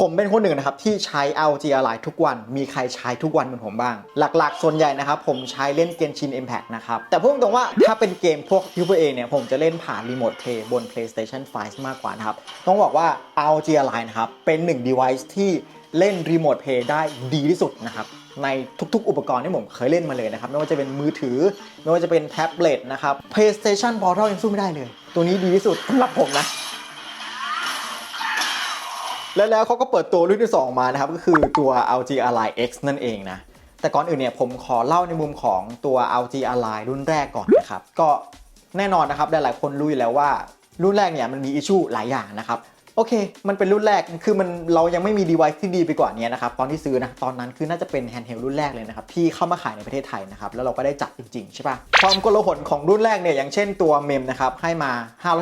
ผมเป็นคนหนึ่งนะครับที่ใช้ LG Ally ทุกวัน มีใครใช้ทุกวันเหมือนผมบ้าง หลักๆ ส่วนใหญ่นะครับผมใช้เล่นเกมชิน Impact นะครับ แต่พูดตรงว่าถ้าเป็นเกมพวก AAA เนี่ย ผมจะเล่นผ่านรีโมทเพลย์บน PlayStation 5 มากกว่านะครับ ต้องบอกว่า LG Ally นะครับ เป็นหนึ่ง device ที่เล่นรีโมทเพลย์ได้ดีที่สุดนะครับในทุกๆ อุปกรณ์ที่ผมเคยเล่นมาเลยนะครับ ไม่ว่าจะเป็นมือถือ ไม่ว่าจะเป็นแท็บเล็ตนะครับ PlayStation Portal ยังสู้ไม่ได้เลย ตัวนี้ดีที่สุดสำหรับผมนะ และแล้วเขาก็เปิดตัวรุ่นที่ 2 มานะครับ ก็คือตัว LG Ally X นั่นเองนะ แต่ก่อนอื่นเนี่ยผมขอเล่าในมุมของตัว LG Ally รุ่นแรกก่อนนะครับ ก็แน่นอนนะครับหลายๆคนรู้อยู่แล้วว่า รุ่นแรกเนี่ยมันมีอิชชูหลายอย่างนะครับโอเค มันเป็นรุ่นแรก คือมันเรายังไม่มี device ที่ดีไปกว่านี้นะครับ ตอนที่ซื้อนะ ตอนนั้นคือน่าจะเป็นแฮนด์เฮลรุ่นแรกเลยนะครับ ที่เข้ามาขายในประเทศไทยนะครับ แล้วเราก็ได้จับจริง ๆ ใช่ปะความโกลหลของรุ่นแรกเนี่ย อย่างเช่นตัวเมมนะครับ ให้มา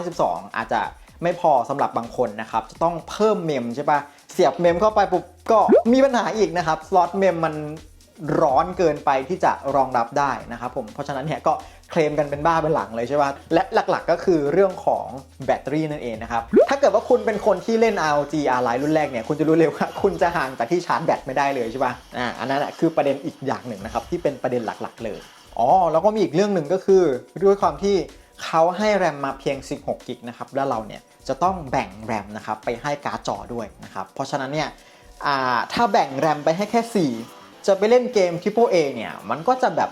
512 อาจจะ ไม่พอสำหรับบางคนนะครับจะต้องเพิ่มเมมใช่ปะเสียบเมมเข้าไปปุ๊บก็มีปัญหาอีกนะครับสล็อตเมมมันร้อนเกินไปที่จะรองรับได้นะครับผมเพราะฉะนั้นเนี่ยก็เคลมกันเป็นบ้าเป็นหลังเลยใช่ป่ะและหลักๆก็คือเรื่องของแบตเตอรี่นั่นเองนะครับถ้าเกิดว่าคุณเป็นคนที่เล่น ROG Ally รุ่นแรกเนี่ยคุณจะรู้เลยว่าคุณจะห่างจากที่ชาร์จแบตไม่ได้เลยใช่ป่ะอ่าอันนั้นแหละคือประเด็นอีกอย่างหนึ่งนะครับที่เป็นประเด็นหลักๆเลยอ๋อแล้วก็มีอีกเรื่องหนึ่งก็คือด้วยความที่ เขาให้แรมมาเพียง 16กิกนะครับ แล้วเราเนี่ยจะต้องแบ่งแรมนะครับไปให้การ์ดจอด้วยนะครับ เพราะฉะนั้นเนี่ยถ้าแบ่งแรมไปให้แค่ 4 จะไปเล่นเกม Triple A เนี่ยมันก็จะแบบ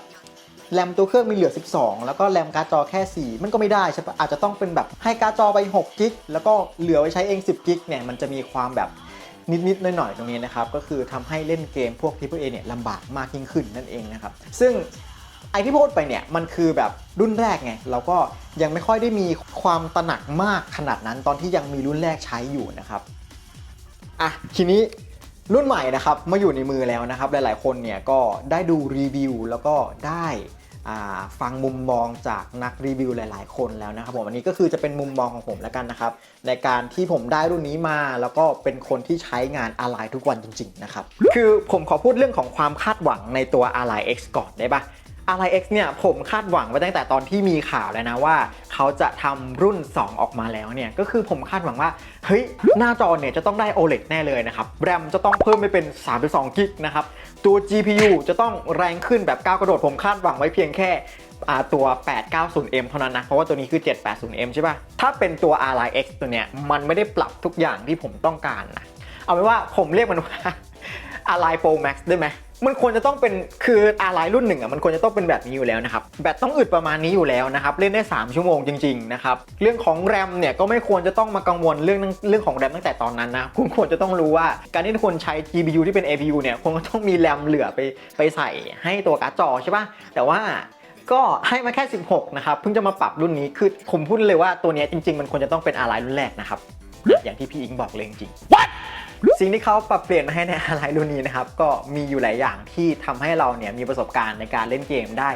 แรมตัวเครื่องมีเหลือ 12 แล้วก็แรมการ์ดจอแค่ 4 มันก็ไม่ได้ใช่ปะอาจจะต้องเป็นแบบให้การ์ดจอไป6กิกแล้วก็เหลือไว้ใช้เอง 10กิกเนี่ยมันจะมีความแบบนิดๆหน่อยๆตรงนี้นะครับ ก็คือทำให้เล่นเกมพวก Triple A เนี่ยลำบากมากยิ่งขึ้นนั่นเองนะครับ ซึ่ง ไอที่พูดไปเนี่ยมันคือแบบรุ่นแรกไงเราก็ยังไม่ค่อยได้มีความตระหนักมากขนาดนั้นตอนที่ยังมีรุ่นแรกใช้อยู่นะครับอะทีนี้รุ่นใหม่นะครับมาอยู่ในมือแล้วนะครับ หลายๆ คนเนี่ยก็ได้ดูรีวิวแล้วก็ได้ฟังมุมมองจากนักรีวิวหลาย ๆ คนแล้วนะครับผมอันนี้ก็คือจะเป็นมุมมองของผมแล้วกันนะครับ ในการที่ผมได้รุ่นนี้มา แล้วก็เป็นคนที่ใช้งาน Ally ทุกวันจริง ๆ นะครับ คือผมขอพูดเรื่องของความคาดหวังในตัว Ally X ก่อนได้ปะ Ally X เนี่ยผมคาดหวังไว้ตั้งแต่ตอนที่มีข่าวแล้วนะว่า เขาจะทำรุ่น 2 ออกมาแล้วเนี่ย ก็คือผมคาดหวังว่า เฮ้ย หน้าจอเนี่ยจะต้องได้ OLED แน่เลยนะครับแรมจะต้องเพิ่มไปเป็น 32กิกนะครับ ตัว GPU จะต้องแรงขึ้นแบบก้าวกระโดด ผมคาดหวังไว้เพียงแค่อ่าตัว 890M เท่านั้นนะ เพราะว่าตัวนี้คือ 780M ใช่ป่ะ ถ้าเป็นตัว Ally X ตัวเนี้ยมันไม่ได้ปรับทุกอย่างที่ผมต้องการนะ เอาเป็นว่าผมเรียกมันว่า Ally Pro Max ได้ไหม มันควรจะต้องเป็นคือ Ally รุ่นหนึ่งอะมันควรจะต้องเป็นแบบนี้อยู่แล้วนะครับแบตต้องอึดประมาณนี้อยู่แล้วนะครับเล่นได้ 3 ชั่วโมงจริงๆนะครับเรื่องของแรมเนี่ยก็ไม่ควรจะต้องมากังวลเรื่องเรื่องของแรมตั้งแต่ตอนนั้นนะคุณควรจะต้องรู้ว่าการที่คุณใช้ GPU ที่เป็น APU เนี่ยคงต้องมีแรมเหลือไปไปใส่ให้ตัวการ์ดจอใช่ปะแต่ว่าก็ให้มาแค่ 16 นะครับ เพิ่งจะมาปรับรุ่นนี้ คือผมพูดเลยว่าตัวนี้จริง ๆ มันควรจะต้องเป็นอะไรรุ่นแรกนะครับ อย่างที่พี่อิงบอกเลยจริง What? สิ่งที่เขาปรับเปลี่ยนมาให้ในอะไรรุ่นนี้นะครับ ก็มีอยู่หลายอย่างที่ทำให้เราเนี่ยมีประสบการณ์ในการเล่นเกมได้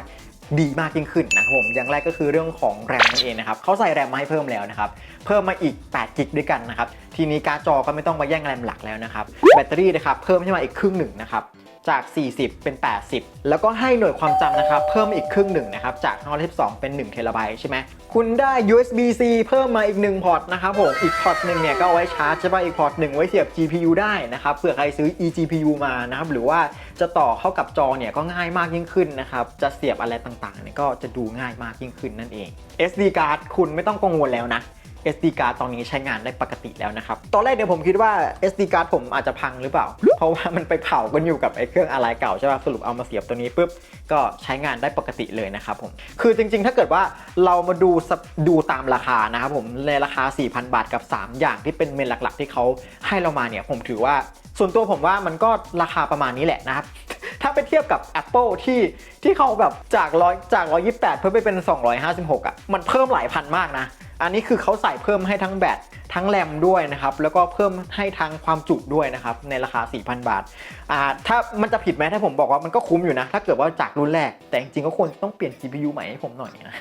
ดีมากยิ่งขึ้นนะครับผม อย่างแรกก็คือเรื่องของแรมนั่นเองนะครับเขาใส่แรมมาให้เพิ่มแล้วนะครับ เพิ่มมาอีก 8 กิกด้วยกันนะครับ ทีนี้การ์ดจอก็ไม่ต้องมาแย่งแรมหลักแล้วนะครับ แบตเตอรี่นะครับ เพิ่มให้มาอีกครึ่งหนึ่งนะครับ จาก 40 เป็น 80 แล้วก็ให้หน่วยความจำนะครับ เพิ่มอีกครึ่งหนึ่งนะครับ จาก512เป็น1เทราไบต์ใช่ไหม คุณได้ USB-C เพิ่มมาอีก 1 พอร์ตนะครับผม อีกพอร์ตหนึ่งเนี่ยก็เอาไว้ชาร์จใช่ป่ะ อีกพอร์ตหนึ่งไว้เสียบ GPU ได้นะครับ เผื่อใครซื้อ eGPU มานะครับ หรือว่าจะต่อเข้ากับจอเนี่ยก็ง่ายมากยิ่งขึ้นนะครับ จะเสียบอะไรต่างๆเนี่ยก็จะดูง่ายมากยิ่งขึ้นนั่นเอง SD card คุณไม่ต้องกังวลแล้วนะ SD card ตอนนี้ใช้งานได้ปกติแล้วนะครับ ตอนแรกเนี่ยผมคิดว่า SD card ผมอาจจะพังหรือเปล่า เพราะว่ามันไปเผากันอยู่กับไอ้เครื่องอะไรเก่าใช่ป่ะสรุปเอามาเสียบตัวนี้ปุ๊บก็ใช้งานได้ปกติเลยนะครับผมคือจริงๆ ถ้าเกิดว่าเรามาดูดูตามราคานะครับผมในราคา 4,000 บาทกับ 3 อย่างที่เป็นเมนหลักๆ ที่เขาให้เรามาเนี่ยผมถือว่า ส่วนตัวผมว่ามันก็ราคาประมาณนี้แหละนะครับถ้าไปเทียบกับ Apple ที่ที่เขาแบบจากร้อยจาก 128 เพิ่มไปเป็น 256อะมันเพิ่มหลายพันมากนะ อันนี้คือเขาใส่เพิ่มให้ทั้งแบตทั้งแรมด้วยนะครับ แล้วก็เพิ่มให้ทั้งความจุด้วยนะครับ ในราคา 4,000 บาทอ่าถ้ามันจะผิดไหมถ้าผมบอกว่ามันก็คุ้มอยู่นะ ถ้าเกิดว่าจากรุ่นแรก แต่จริงๆก็ควรต้องเปลี่ยน GPU ใหม่ให้ผมหน่อยนะ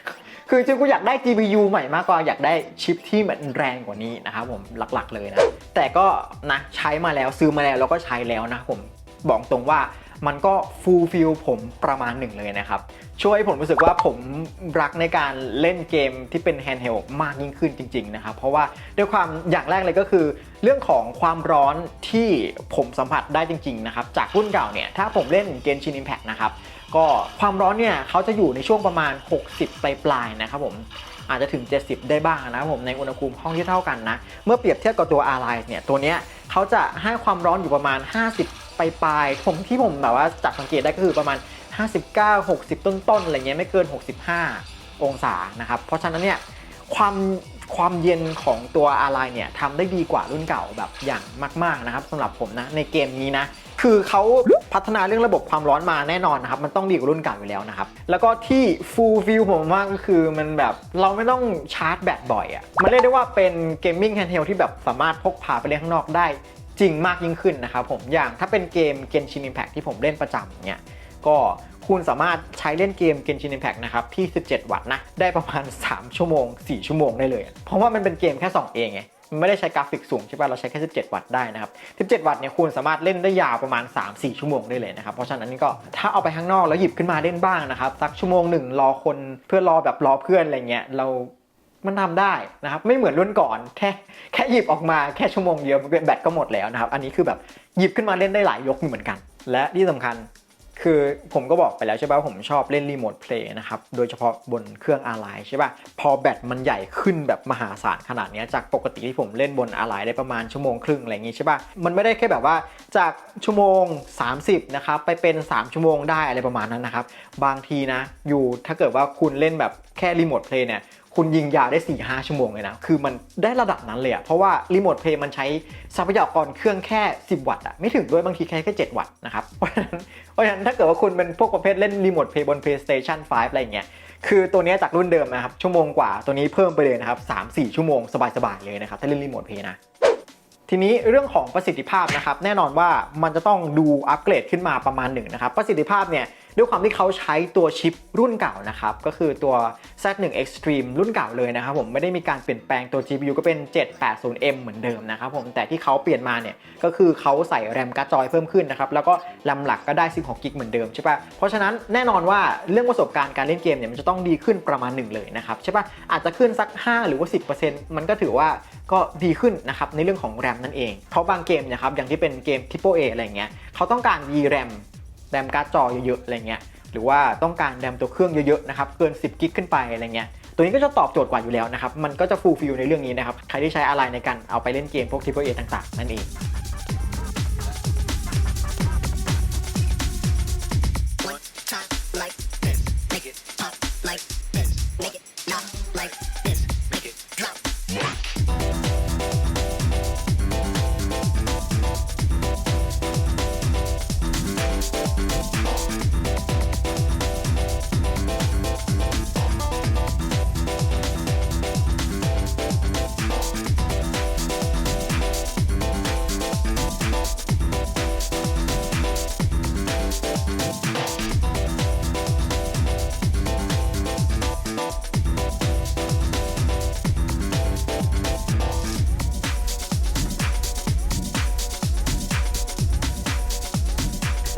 คือจริงๆกูอยากได้ GPU ใหม่มากกว่าอยากได้ชิปที่มันแรงกว่านี้นะครับผมหลักๆเลยนะ แต่ก็นะใช้มาแล้วซื้อมาแล้วแล้วก็ใช้แล้วนะผมบอกตรงว่า มันก็ฟูลฟิลผมประมาณหนึ่งเลยนะครับ ช่วยให้ผมรู้สึกว่าผมรักในการเล่นเกมที่เป็นแฮนด์เฮลมากยิ่งขึ้นจริง ๆ นะครับ เพราะว่าด้วยความอย่างแรกเลยก็คือ เรื่องของความร้อนที่ผมสัมผัสได้จริง ๆ นะครับ จากรุ่นเก่าเนี่ย ถ้าผมเล่นเกมชินอิมแพกนะครับ ก็ความร้อนเนี่ยเขาจะอยู่ในช่วงประมาณ 60 ปลายๆนะครับผมอาจจะถึง 70 ได้บ้างนะครับผมในอุณหภูมิห้องที่เท่ากันนะ เมื่อเปรียบเทียบกับตัว R Line เนี่ยตัวเนี้ยเขาจะให้ความร้อนอยู่ประมาณ 50 ปลายผมที่ผมแบบว่าจับสังเกตได้ก็คือประมาณ 59 60 ต้นๆอะไรเงี้ยไม่เกิน 65 องศานะครับ เพราะฉะนั้นเนี่ยความความเย็นของตัว R Line เนี่ยทำได้ดีกว่ารุ่นเก่าแบบอย่างมากๆนะครับสำหรับผมนะในเกมนี้นะคือเขาพัฒนาเรื่องระบบความร้อนมาแน่นอนนะครับ มันต้องดีกว่ารุ่นเก่าอยู่แล้วนะครับ แล้วก็ที่ full view ผมมากก็คือมันแบบเราไม่ต้องชาร์จแบตบ่อยอะ่ะ มันเรียกได้ว่าเป็นเกมมิ่งแฮนด์เฮลที่แบบสามารถพกพาไปเล่นข้างนอกได้ จริงมากยิ่งขึ้นนะครับผมอย่างถ้าเป็นเกม Genshin Impact ที่ผมเล่นประจำเนี่ยก็คุณสามารถใช้เล่นเกม Genshin Impact นะครับที่ 17 วัตต์นะ ได้ประมาณ 3 ชั่วโมง 4 ชั่วโมงได้เลย เพราะว่ามันเป็นเกมแค่ 2 เองไงมันไม่ได้ใช้กราฟิกสูงใช่ป่ะเราใช้แค่ 17 วัตต์ได้นะครับ 17 วัตต์เนี่ยคุณสามารถเล่นได้ยาวประมาณ 3-4 ชั่วโมงได้เลยนะครับ เพราะฉะนั้นก็ถ้าเอาไปข้างนอกแล้วหยิบขึ้นมาเล่นบ้างนะครับสักชั่วโมงหนึ่งรอคนเพื่อรอแบบรอเพื่อนอะไรเงี้ยเรา มันทำได้นะครับไม่เหมือนรุ่นก่อนแค่แค่หยิบออกมาแค่ชั่วโมงเดียวแบตก็หมดแล้วนะครับ อันนี้คือแบบหยิบขึ้นมาเล่นได้หลายยกเหมือนกัน และที่สำคัญคือผมก็บอกไปแล้วใช่ป่ะผมชอบเล่นรีโมทเพลย์นะครับ โดยเฉพาะบนเครื่องอาร์ไลใช่ป่ะ พอแบตมันใหญ่ขึ้นแบบมหาศาลขนาดนี้จากปกติที่ผมเล่นบนอาร์ไลได้ประมาณชั่วโมงครึ่งอะไรอย่างงี้ใช่ป่ะ มันไม่ได้แค่แบบว่าจากชั่วโมง 30 นะครับ ไปเป็น 3 ชั่วโมงได้อะไรประมาณนั้นนะครับ บางทีนะ อยู่ถ้าเกิดว่าคุณเล่นแบบแค่รีโมทเพลย์เนี่ย คุณยิงยาวได้ 4 5 ชั่วโมงเลยนะ คือมันได้ระดับนั้นเลยอะเพราะว่ารีโมทเพลย์มันใช้ทรัพยากรเครื่องแค่ 10 วัตต์อะไม่ถึงด้วยบางทีแค่แค่ 7 วัตต์นะครับ เพราะฉะนั้นเพราะฉะนั้นถ้าเกิดว่าคุณเป็นพวกประเภทเล่นรีโมทเพลย์บน PlayStation 5 อะไรเงี้ย คือตัวนี้จากรุ่นเดิมนะครับ ชั่วโมงกว่า ตัวนี้เพิ่มไปเลยนะครับ 3-4 ชั่วโมงสบายๆเลยนะครับ ถ้าเล่นรีโมทเพลย์นะทีนี้เรื่องของประสิทธิภาพนะครับ แน่นอนว่ามันจะต้องดูอัปเกรดขึ้นมาประมาณหนึ่งนะครับ ประสิทธิภาพเนี่ย ด้วยความที่เขาใช้ตัวชิปรุ่นเก่านะครับ ก็คือตัว Z1 Extreme รุ่นเก่าเลยนะครับผมไม่ได้มีการเปลี่ยนแปลงตัว GPU ก็เป็น 780M เหมือนเดิมนะครับผมแต่ที่เขาเปลี่ยนมาเนี่ยก็คือเขาใส่แรมการ์ดจอยเพิ่มขึ้นนะครับแล้วก็แรมหลักก็ได้ 16กิกเหมือนเดิมใช่ปะเพราะฉะนั้นแน่นอนว่าเรื่องประสบการณ์การเล่นเกมเนี่ยมันจะต้องดีขึ้นประมาณหนึ่งเลยนะครับใช่ปะอาจจะขึ้นสัก 5 หรือว่า 10%มันก็ถือว่าก็ดีขึ้นนะครับในเรื่องของแรมนั่นเองเพราะบางเกมนะครับอย่างที่เป็นเกม Triple A อะไรเงี้ยเขาต้องการ VRAM แรมการ์ดจอเยอะๆอะไรเงี้ยหรือว่าต้องการแรมตัวเครื่องเยอะๆนะครับเกิน 10กิกขึ้นไปอะไรเงี้ยตัวนี้ก็จะตอบโจทย์กว่าอยู่แล้วนะครับมันก็จะฟูลฟิลในเรื่องนี้นะครับใครที่ใช้อะไรในการเอาไปเล่นเกมพวก AAA ต่างๆ นั่นเอง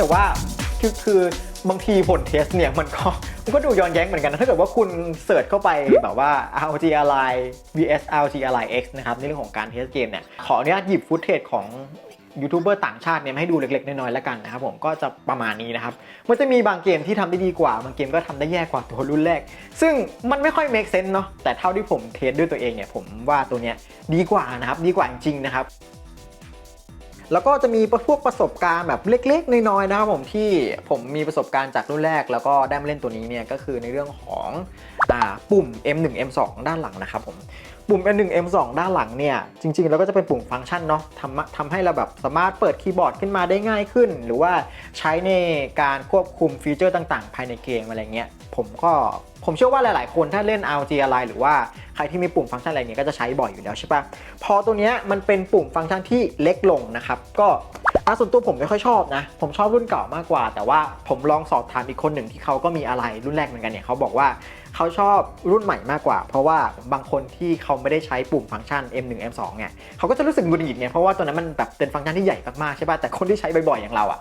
แต่ว่าคือคือบางทีผลเทสเนี่ยมันก็มันก็ดูย้อนแย้งเหมือนกันนะถ้าเกิดว่าคุณเสิร์ชเข้าไปแบบว่า ROG Ally vs ROG Ally X นะครับในเรื่องของการเทสเกมเนี่ยขออนุญาตหยิบฟุตเทจของยูทูบเบอร์ต่างชาติเนี่ยมาให้ดูเล็กๆ น้อยๆแล้วกันนะครับผมก็จะประมาณนี้นะครับ มันจะมีบางเกมที่ทำได้ดีกว่า บางเกมก็ทำได้แย่กว่าตัวรุ่นแรก ซึ่งมันไม่ค่อย make sense เนาะแต่เท่าที่ผมเทสด้วยตัวเองเนี่ยผมว่าตัวเนี้ยดีกว่านะครับ ดีกว่าจริงๆนะครับ แล้วก็จะมีพวกประสบการณ์แบบเล็กๆ น้อยๆนะครับผมที่ผมมีประสบการณ์จากรุ่นแรก แล้วก็ได้มาเล่นตัวนี้เนี่ยก็คือในเรื่องของอ่าปุ่ม M1 M2 ด้านหลังนะครับผมปุ่ม M1 M2 ด้านหลังเนี่ยจริงๆแล้วก็จะเป็นปุ่มฟังก์ชันเนาะทำทำให้เราแบบสามารถเปิดคีย์บอร์ดขึ้นมาได้ง่ายขึ้น หรือว่าใช้ในการควบคุมฟีเจอร์ต่างๆ ภายในเกมอะไรเงี้ย ผมก็ผมเชื่อว่าหลาย ๆ คนถ้าเล่น ROG Ally หรือว่าใครที่มีปุ่มฟังก์ชันอะไรเงี้ยก็จะใช้บ่อยอยู่แล้วใช่ปะพอตัวเนี้ยมันเป็นปุ่มฟังก์ชันที่เล็กลงนะครับก็อะส่วนตัวผมไม่ค่อยชอบนะ ผมชอบรุ่นเก่ามากกว่า แต่ว่าผมลองสอบถามอีกคนหนึ่งที่เขาก็มีอะไรรุ่นแรกเหมือนกันเนี่ยเขาบอกว่า เขาชอบรุ่นใหม่มากกว่า เพราะว่าบางคนที่เขาไม่ได้ใช้ปุ่มฟังก์ชัน M1 M2 เนี่ยเขาก็จะรู้สึกหงุดหงิดเนี่ยเพราะว่าตัวนั้นมันแบบเป็นฟังก์ชันที่ใหญ่มากๆใช่ป่ะแต่คนที่ใช้บ่อยๆอย่างเราอะ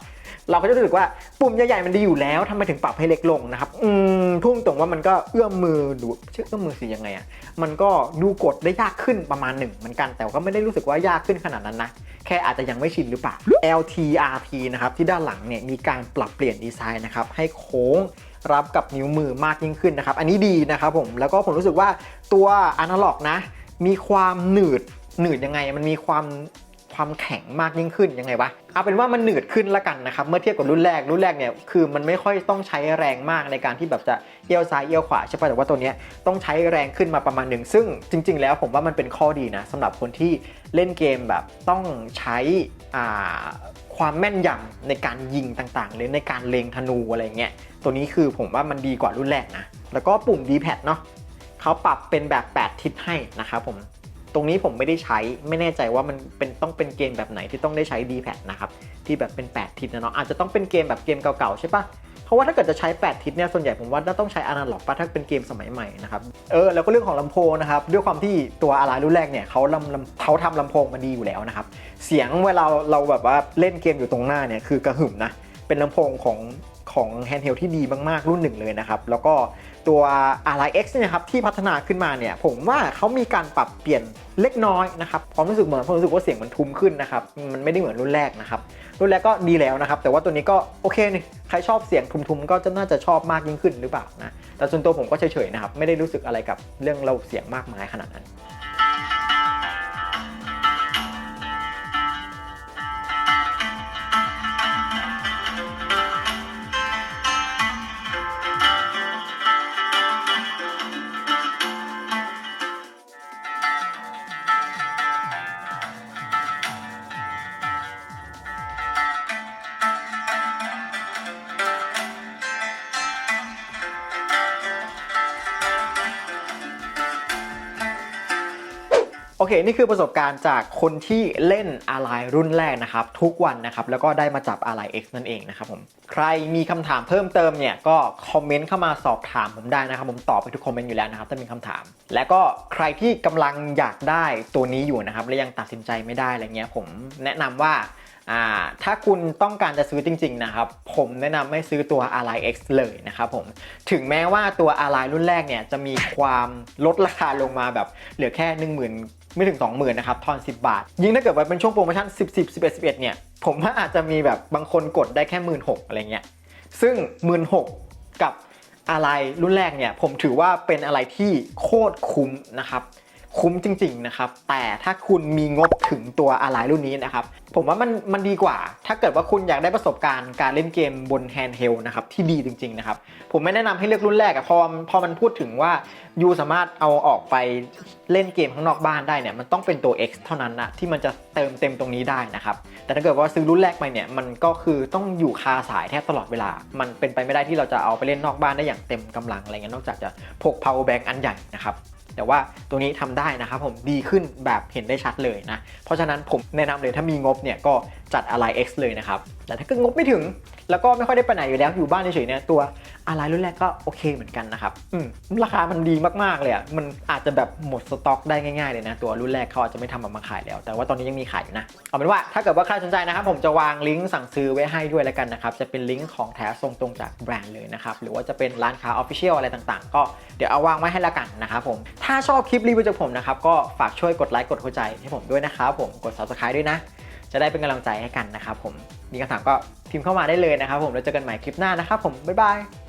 เราก็จะรู้สึกว่าปุ่มใหญ่ๆมันดีอยู่แล้วทำไมถึงปรับให้เล็กลงนะครับ อืมพุ่งตรงว่ามันก็เอื้อมมือดูชื่อเอื้อมมือสิยังไงอะ่ะมันก็ดูกดได้ยากขึ้นประมาณหนึ่งเหมือนกันแต่ก็ไม่ได้รู้สึกว่ายากขึ้นขนาดนั้นนะแค่อาจจะยังไม่ชินหรือเปล่า LTRT นะครับที่ด้านหลังเนี่ยมีการปรับเปลี่ยนดีไซน์นะครับให้โค้ง รับกับนิ้วมือมากยิ่งขึ้นนะครับ อันนี้ดีนะครับผม แล้วก็ผมรู้สึกว่าตัวอนาล็อกนะ มีความหนืดหนืดยังไง มันมีความ ความแข็งมากยิ่งขึ้นยังไงวะเอาเป็นว่ามันหนืดขึ้นละกันนะครับเมื่อเทียบกับรุ่นแรกรุ่นแรกเนี่ยคือมันไม่ค่อยต้องใช้แรงมากในการที่แบบจะเอี้ยวซ้ายเอี้ยวขวาใช่ปะแต่ว่าตัวเนี้ยต้องใช้แรงขึ้นมาประมาณหนึ่งซึ่งจริง ๆ แล้วผมว่ามันเป็นข้อดีนะสำหรับคนที่เล่นเกมแบบต้องใช้อ่าความแม่นยำในการยิงต่างๆหรือในการเลงธนูอะไรเงี้ยตัวนี้คือผมว่ามันดีกว่ารุ่นแรกนะแล้วก็ปุ่ม D-pad เนาะเขาปรับเป็นแบบ 8 ทิศให้นะครับผม ตรงนี้ผมไม่ได้ใช้ไม่แน่ใจว่ามันเป็นต้องเป็นเกมแบบไหนที่ต้องได้ใช้ D-pad นะครับ ที่แบบเป็น 8 ทิศนะเนาะอาจจะต้องเป็นเกมแบบเกมเก่าๆใช่ปะเพราะว่าถ้าเกิดจะใช้ 8 ทิศเนี่ยส่วนใหญ่ผมว่าต้องใช้อนาล็อกปะถ้าเป็นเกมสมัยใหม่นะครับเออแล้วก็เรื่องของลำโพงนะครับด้วยความที่ตัวอารารุ่นแรกเนี่ยเขาลำลำเขาทำลำโพงมาดีอยู่แล้วนะครับเสียงเวลาเราแบบว่าเล่นเกมอยู่ตรงหน้าเนี่ยคือกระหึ่มนะเป็นลำโพงของ ของแฮนด์เฮลที่ดีมาก ๆ รุ่นหนึ่งเลยนะครับ แล้วก็ตัว RX เนี่ยครับที่พัฒนาขึ้นมาเนี่ย ผมว่าเขามีการปรับเปลี่ยนเล็กน้อยนะครับความรู้สึกเหมือนผมรู้สึกว่าเสียงมันทุ้มขึ้นนะครับ มันไม่ได้เหมือนรุ่นแรกนะครับ รุ่นแรกก็ดีแล้วนะครับ แต่ว่าตัวนี้ก็โอเคนี่ใครชอบเสียงทุ้มๆ ก็จะน่าจะชอบมากยิ่งขึ้นหรือเปล่านะ แต่ส่วนตัวผมก็เฉยๆนะครับ ไม่ได้รู้สึกอะไรกับเรื่องระบบเสียงมากมายขนาดนั้น เค นี่คือประสบการณ์จากคนที่เล่นอะไรรุ่นแรกนะครับ ทุกวันนะครับ แล้วก็ได้มาจับอะไร X นั่นเองนะครับผมใครมีคำถามเพิ่มเติมเนี่ยก็คอมเมนต์เข้ามาสอบถามผมได้นะครับ ผมตอบไปทุกคอมเมนต์อยู่แล้วนะครับถ้ามีคำถาม และก็ใครที่กำลังอยากได้ตัวนี้อยู่นะครับและยังตัดสินใจไม่ได้อะไรเงี้ยผมแนะนำว่าอ่าถ้าคุณต้องการจะซื้อจริง ๆ นะครับ ผมแนะนำให้ซื้อตัว Ally X เลยนะครับผม ถึงแม้ว่าตัว Ally รุ่นแรกเนี่ยจะมีความลดราคาลงมาแบบเหลือแค่1 0,000 ไม่ถึง 20,000นะครับทอน 10 บาท ยิ่งถ้าเกิดว่าเป็นช่วงโปรโมชั่น 10 10 11 11 เนี่ย ผมว่าอาจจะมีแบบบางคนกดได้แค่ 1 6 0 0อะไรเงี้ย ซึ่ง 1 6 0 0กับอะไรรุ่นแรกเนี่ย ผมถือว่าเป็นอะไรที่โคตรคุ้มนะครับ คุ้มจริง ๆ นะครับ แต่ถ้าคุณมีงบถึงตัวอะไรรุ่นนี้นะครับ ผมว่ามันมันดีกว่า ถ้าเกิดว่าคุณอยากได้ประสบการณ์การเล่นเกมบนแฮนด์เฮลนะครับที่ดีจริง ๆ นะครับ ผมไม่แนะนำให้เลือกรุ่นแรกอะพอพอมันพูดถึงว่ายูสามารถเอาออกไปเล่นเกมข้างนอกบ้านได้เนี่ยมันต้องเป็นตัว X เท่านั้นนะที่มันจะเติมเต็มตรงนี้ได้นะครับแต่ถ้าเกิดว่าซื้อรุ่นแรกไปเนี่ยมันก็คือต้องอยู่คาสายแทบตลอดเวลา มันเป็นไปไม่ได้ที่เราจะเอาไปเล่นนอกบ้านได้อย่างเต็มกำลังอะไรเงี้ยนอกจากจะพก power bank อันใหญ่นะครับ แต่ว่าตัวนี้ทำได้นะครับผมดีขึ้นแบบเห็นได้ชัดเลยนะ เพราะฉะนั้นผมแนะนำเลยถ้ามีงบเนี่ยก็จัดอะไร X เลยนะครับ แต่ถ้าเกิดงบไม่ถึง แล้วก็ไม่ค่อยได้ไปไหนอยู่แล้วอยู่บ้านเฉยๆเนี่ยตัวอะไรรุ่นแรกก็โอเคเหมือนกันนะครับอืมราคามันดีมากๆเลยอะมันอาจจะแบบหมดสต็อกได้ง่ายๆเลยนะตัวรุ่นแรกเขาอาจจะไม่ทำออกมาขายแล้ว แต่ว่าตอนนี้ยังมีขายอยู่นะเอาเป็นว่าถ้าเกิดว่าใครสนใจนะครับผมจะวางลิงก์สั่งซื้อไว้ให้ด้วยแล้วกันนะครับจะเป็นลิงก์ของแท้ส่งตรงจากแบรนด์เลยนะครับหรือว่าจะเป็นร้านค้าออฟฟิเชียลอะไรต่างๆ ก็เดี๋ยวเอาวางไว้ให้ละกันนะครับผมถ้าชอบคลิปรีวิวจากผมนะครับก็ฝากช่วยกดไลค์กดหัวใจให้ผมด้วยนะครับผมกด subscribe ด้วยนะ จะได้เป็นกำลังใจให้กันนะครับผม มีคำถามก็พิมพ์เข้ามาได้เลยนะครับผมแล้วเจอกันใหม่คลิปหน้านะครับผมบ๊ายบาย